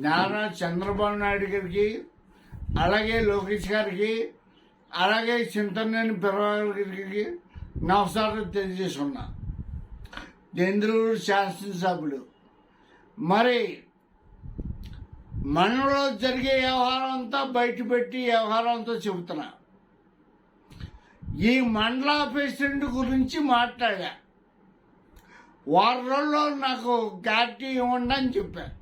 నారా చంద్రబాబు నాయుడు గారికి అలాగే లోకేష్ గారికి అలాగే చింతనేని పిల్లవారి గారికి నమస్కారం తెలియజేసుకున్నా. చంద్రుడు శాసనసభ్యులు. మరి మనలో జరిగే వ్యవహారం అంతా బయటపెట్టి వ్యవహారం అంతా చెబుతున్నా. ఈ మండల ప్రెసిడెంట్ గురించి మాట్లాడా. వారం రోజుల్లో నాకు క్లారిటీ ఇవ్వండి అని చెప్పాను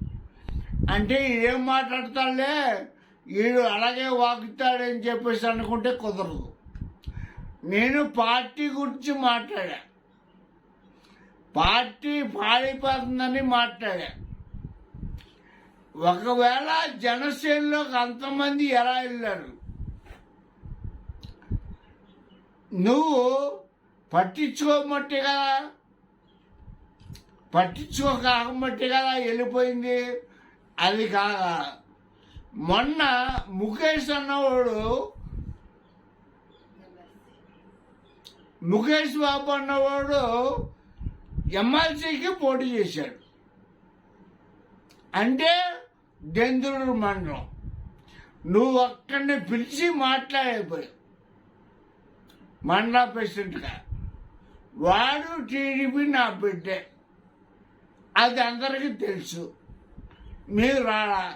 అంటే ఏం మాట్లాడతాడులే? వీడు అలాగే వాగుతాడని చెప్పేసి అనుకుంటే కుదరదు. నేను పార్టీ గురించి మాట్లాడా. పార్టీ పాడైపోతుందని మాట్లాడా. ఒకవేళ జనసేనలోకి అంతమంది ఎలా వెళ్ళారు? నువ్వు పట్టించుకోమట్టి కదా? పట్టించుకోకమట్టి కదా వెళ్ళిపోయింది? అది కాగా మొన్న ముఖేష్ అన్నవాడు ముఖేష్ బాబు అన్నవాడు ఎమ్మెల్సీకి పోటీ చేశాడు. అంటే దెందులూరు మండలం. నువ్వు అక్కడిని పిలిచి మాట్లాడైపోయావు మండల ప్రెసిడెంట్గా. వాడు టీడీపీ నా బిడ్డే. అది అందరికీ తెలుసు. మీరు రాడా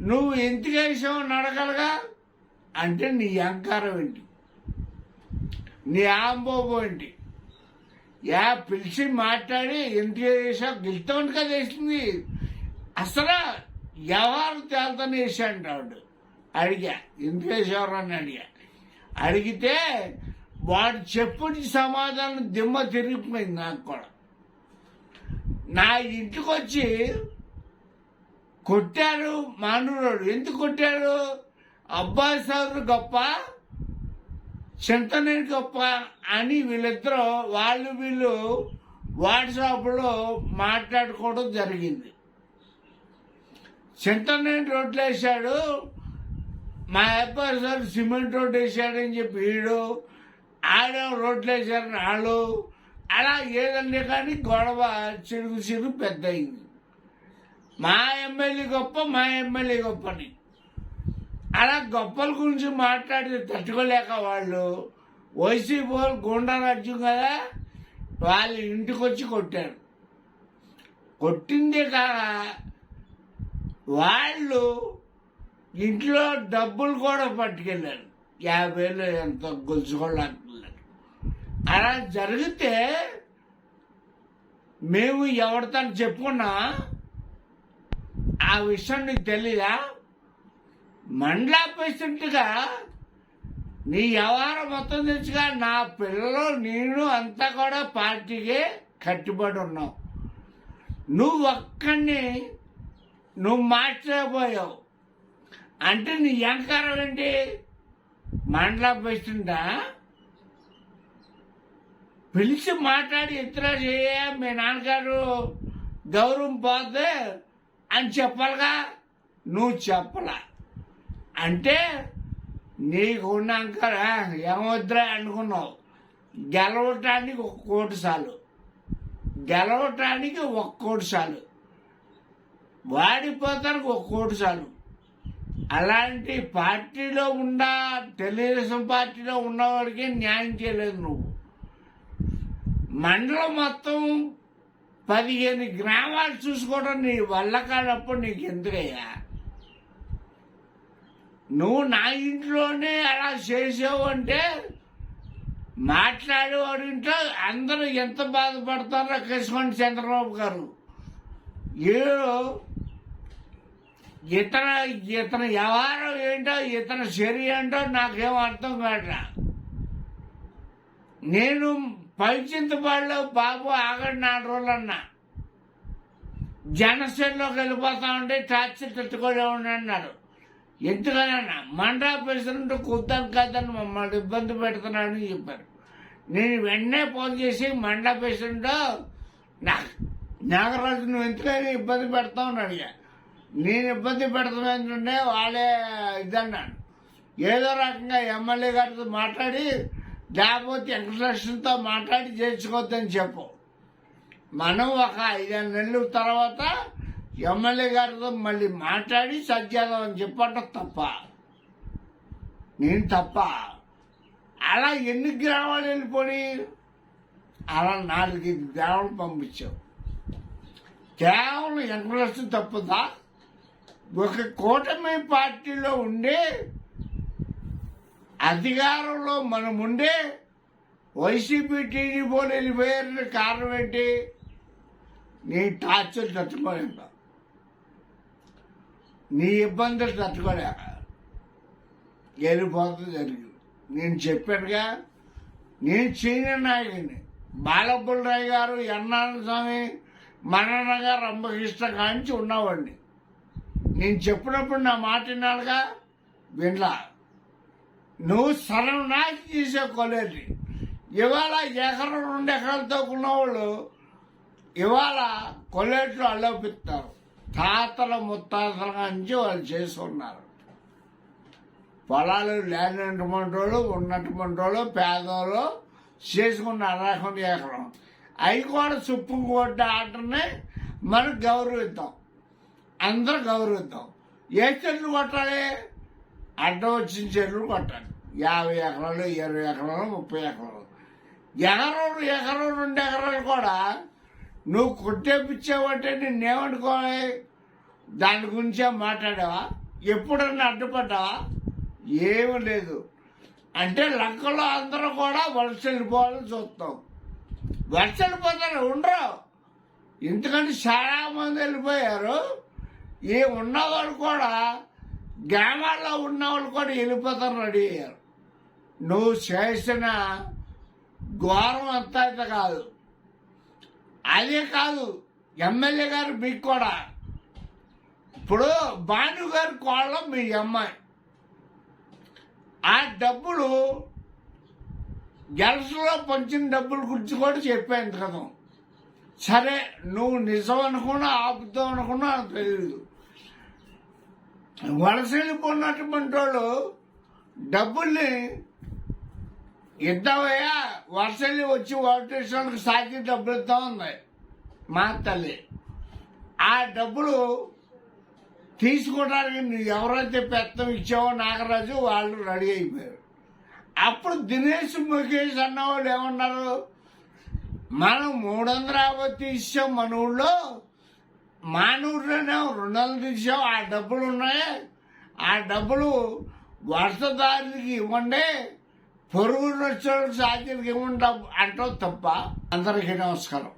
నువ్వు ఎందుకు వేసావు నడగలగా అంటే నీ అహంకారం ఏంటి? నీ ఆంబోబో ఏంటి? యా పిలిచి మాట్లాడి ఎందుకు వేసావు గెలుతామని కదా వేసింది అసలు ఎవరు తేల్తని వేసాడు ఆవిడ అడిగా. ఎందుకు వేసేవారు అని అడిగా. అడిగితే వాడు చెప్పుడి సమాధానం దిమ్మ తిరిగిపోయింది నాకు కూడా. నా ఇంటికి వచ్చి కొట్టారు మానవుడు ఎందుకు కొట్టారు? అబ్బాయి సోదరు గొప్ప చింతనేని గొప్ప అని వీళ్ళిద్దరూ వాళ్ళు వీళ్ళు వాట్సాప్లో మాట్లాడుకోవడం జరిగింది. చింతనేని రోడ్లు వేశాడు మా అబ్బాయి సార్ సిమెంట్ రోడ్ వేశాడని చెప్పి వీడు ఆడ రోడ్లు వేశారని వాళ్ళు అలా ఏదన్నా కానీ గొడవ చిరుగు చిరుగు పెద్ద అయింది మా ఎమ్మెల్యే గొప్ప మా ఎమ్మెల్యే గొప్పని అలా గొప్పల గురించి మాట్లాడి తట్టుకోలేక వాళ్ళు వైసీపీ వాళ్ళు గుండారాజ్యం కదా వాళ్ళ ఇంటికి వచ్చి కొట్టారు. కొట్టిందే కాక వాళ్ళు ఇంట్లో డబ్బులు కూడా పట్టుకెళ్ళారు. యాభై వేలు ఎంత గొలుసుకోలేకపోతున్నారు అలా జరిగితే మేము ఎవరితో చెప్పుకున్నా ఆ విషయం నీకు తెలీదా? మండల ప్రెసిడెంట్గా నీ వ్యవహారం మొత్తం తెచ్చుగా నా పిల్లలు నేను అంతా కూడా పార్టీకే కట్టుబడి ఉన్నావు నువ్వు ఒక్కడిని నువ్వు మార్చలేకపోయావు. అంటే నీ అహంకారం ఏంటి? మండల ప్రెసిడెంటా? పిలిచి మాట్లాడి ఇతర చేయ మీ నాన్నగారు గౌరవం పోతే అని చెప్పాలిగా? నువ్వు చెప్పలా. అంటే నీకు ఉన్నాక ఏమొద్దురా అనుకున్నావు. గెలవటానికి ఒక కోటి సాలు గెలవటానికి ఒక కోటి సాలు వాడిపోతానికి ఒక కోటి సాలు అలాంటి పార్టీలో ఉన్న తెలుగుదేశం పార్టీలో ఉన్నవాడికి న్యాయం చేయలేదు నువ్వు. మండలం మొత్తం పదిహేను గ్రామాలు చూసుకోవడం నీ వల్ల కానప్పుడు నీకు ఎందుకయ్యా నువ్వు నా ఇంట్లోనే అలా చేసావు అంటే మాట్లాడేవాడు ఇంట్లో అందరూ ఎంత బాధపడతారో కృష్ణండి చంద్రబాబు గారు. ఏడు ఇతర ఇతను వ్యవహారం ఏంటో ఇతను చర్య ఏంటో నాకేం అర్థం కావట్లా. నేను పైచింతపాడులో బాబు ఆగడి నాలుగు రోజులు అన్నా జనసేనలోకి వెళ్ళిపోతా ఉంటే టార్చర్ ఉండి అన్నారు. ఎందుకనన్నా మండల ప్రెసిడెంట్ కుద్దాను కాదని మమ్మల్ని ఇబ్బంది పెడుతున్నాడని చెప్పారు. నేను వెంటనే ఫోన్ చేసి మండల ప్రెసిడెంట్ నా నాగరాజు నువ్వు ఎందుకని ఇబ్బంది పెడతావు అని అడిగా. నేను ఇబ్బంది పెడుతుంటే వాళ్ళే ఇదన్నాను. ఏదో రకంగా ఎమ్మెల్యే గారితో మాట్లాడి లేకపోతే వెంకటలక్ష్మితో మాట్లాడి చేర్చుకోవద్దని చెప్పు. మనం ఒక ఐదారు నెలల తర్వాత ఎమ్మెల్యే గారితో మళ్ళీ మాట్లాడి సజ్జేద్దామని చెప్పంట తప్ప. నేను తప్ప. అలా ఎన్ని గ్రామాలు వెళ్ళిపోయి అలా నాలుగైదు గ్రామాలు పంపించావు. కేవలం వెంకటేశ్వరం తప్పుదా? ఒక కూటమి పార్టీలో ఉండే అధికారంలో మనం ఉండే వైసీపీ టీడీపీలో వెళ్ళిపోయారని కారణం ఏంటి? నీ టార్చర్ తట్టుకోలేక. నీ ఇబ్బందులు తట్టుకోలేక. వెళ్ళిపోతుంది జరిగింది. నేను చెప్పానుగా నేను సీనియర్ నాయకుడిని. బాలపుల్లరాయ్ గారు ఎన్నాళ్ళ స్వామి మన్నన్న గారు రంభకృష్ణ కాంచి ఉన్నవాడిని. నేను చెప్పినప్పుడు నా మాట వినాలిగా వినలా. నువ్వు సర్వనాశం నాకి చేసే ఇవాళ ఎకరం రెండు ఎకరాలు ఉన్నవాళ్ళు వాళ్ళు ఇవాళ కొలేట్లు అల్లోపిస్తారు. తాతల ముత్తాతల నుంచి వాళ్ళు చేస్తున్నారు పొలాలు లేనటువంటి వాళ్ళు ఉన్నటువంటి వాళ్ళు పేదోళ్ళు చేసుకున్న అర్హం ఎకరం. అవి కూడా సుప్రీంకోర్టు ఆర్డర్ని మనం గౌరవిద్దాం. అందరూ గౌరవిద్దాం. ఏ చెట్లు కొట్టాలి? అడ్డం వచ్చిన చెట్లు కొట్టాలి. యాభై ఎకరాలు ఇరవై ఎకరాలు ముప్పై ఎకరాలు. ఎకరం ఎకరం రెండు ఎకరాలు కూడా నువ్వు కొట్టేపించావంటే నేనేమనుకోవాలి దాని గురించే మాట్లాడావా? ఎప్పుడన్నా అడ్డుపడ్డావా? ఏమీ లేదు. అంటే లంకలో అందరూ కూడా వలస వెళ్ళిపోవాలని చూస్తాం. వలస వెళ్ళిపోతారు ఉండరు. ఎందుకంటే చాలా మంది వెళ్ళిపోయారు. ఏ ఉన్నవాళ్ళు కూడా గ్రామాల్లో ఉన్నవాళ్ళు కూడా వెళ్ళిపోతారు రెడీ అయ్యారు. నువ్వు చేసిన ఘోరం అంతా అయితే కాదు. అదే కాదు ఎమ్మెల్యే గారు మీకు కూడా. ఇప్పుడు భాను గారి కోళ్ళం మీ అమ్మాయి. ఆ డబ్బులు గెలసలో పంచిన డబ్బుల గురించి కూడా చెప్పాను కదా. సరే నువ్వు నిజం అనుకున్నా ఆపుతావు అనుకున్నా నాకు తెలియదు వలస వెళ్ళిపోయినటువంటి వాళ్ళు డబ్బుల్ని ఇద్దామయ్యా వలసల్ని వచ్చి ఓటేషన్కి సాకి డబ్బులు ఇస్తా ఉంది మా తల్లి. ఆ డబ్బులు తీసుకోవడానికి నువ్వు ఎవరైతే పెత్తం ఇచ్చావో నాగరాజు వాళ్ళు రెడీ అయిపోయారు. అప్పుడు దినేష్ ముఖేష్ అన్నవాళ్ళు ఏమన్నారు? మనం మూడు వందల యాభై తీసాం మన ఊళ్ళో మానూరులోనే రెండు వందలు తీసాం ఆ డబ్బులు ఉన్నాయి. ఆ డబ్బులు వర్షదారులకి ఇవ్వండి. పొరుగు వచ్చే సాధ్యులకి ఇవ్వండి అంటావు తప్ప. అందరికీ నమస్కారం.